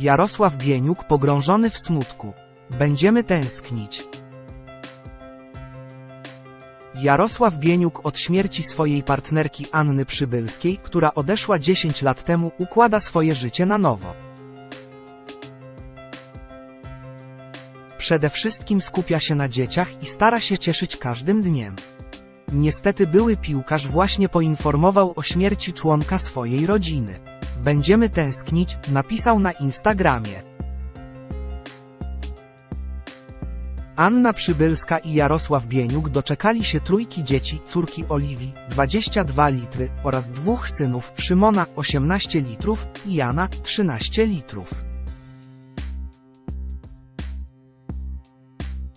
Jarosław Bieniuk pogrążony w smutku. Będziemy tęsknić. Jarosław Bieniuk od śmierci swojej partnerki Anny Przybylskiej, która odeszła 10 lat temu, układa swoje życie na nowo. Przede wszystkim skupia się na dzieciach i stara się cieszyć każdym dniem. Niestety były piłkarz właśnie poinformował o śmierci członka swojej rodziny. Będziemy tęsknić, napisał na Instagramie. Anna Przybylska i Jarosław Bieniuk doczekali się trójki dzieci, córki Oliwii, 22 litry, oraz dwóch synów, Szymona, 18 litrów, i Jana, 13 litrów.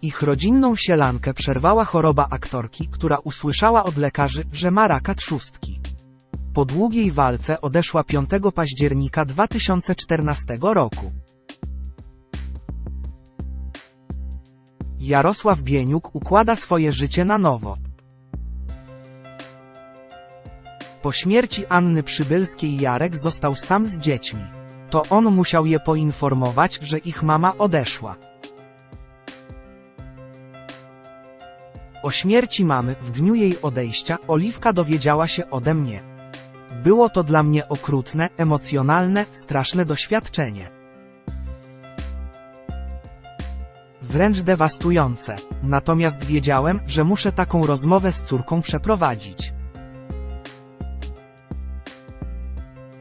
Ich rodzinną sielankę przerwała choroba aktorki, która usłyszała od lekarzy, że ma raka trzustki. Po długiej walce odeszła 5 października 2014 roku. Jarosław Bieniuk układa swoje życie na nowo. Po śmierci Anny Przybylskiej Jarek został sam z dziećmi. To on musiał je poinformować, że ich mama odeszła. O śmierci mamy, w dniu jej odejścia, Oliwka dowiedziała się ode mnie. Było to dla mnie okrutne, emocjonalne, straszne doświadczenie. Wręcz dewastujące. Natomiast wiedziałem, że muszę taką rozmowę z córką przeprowadzić.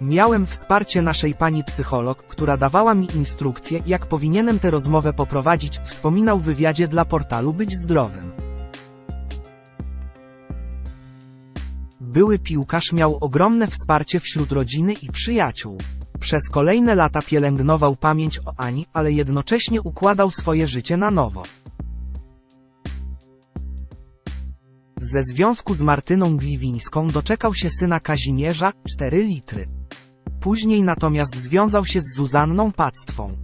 Miałem wsparcie naszej pani psycholog, która dawała mi instrukcje, jak powinienem tę rozmowę poprowadzić, wspominał w wywiadzie dla portalu Być Zdrowym. Były piłkarz miał ogromne wsparcie wśród rodziny i przyjaciół. Przez kolejne lata pielęgnował pamięć o Ani, ale jednocześnie układał swoje życie na nowo. Ze związku z Martyną Gliwińską doczekał się syna Kazimierza, 4 litry. Później natomiast związał się z Zuzanną Pactwą.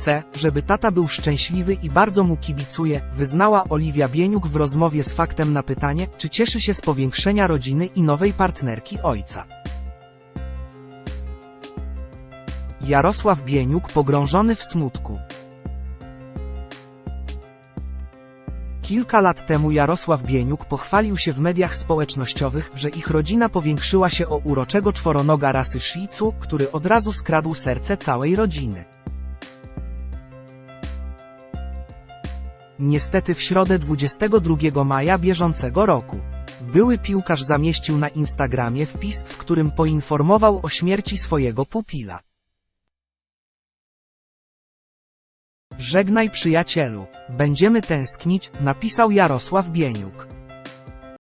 Chcę, żeby tata był szczęśliwy i bardzo mu kibicuje, wyznała Oliwia Bieniuk w rozmowie z faktem na pytanie, czy cieszy się z powiększenia rodziny i nowej partnerki ojca. Jarosław Bieniuk pogrążony w smutku. Kilka lat temu Jarosław Bieniuk pochwalił się w mediach społecznościowych, że ich rodzina powiększyła się o uroczego czworonoga rasy Shih Tzu, który od razu skradł serce całej rodziny. Niestety w środę 22 maja bieżącego roku. Były piłkarz zamieścił na Instagramie wpis, w którym poinformował o śmierci swojego pupila. Żegnaj przyjacielu, będziemy tęsknić, napisał Jarosław Bieniuk.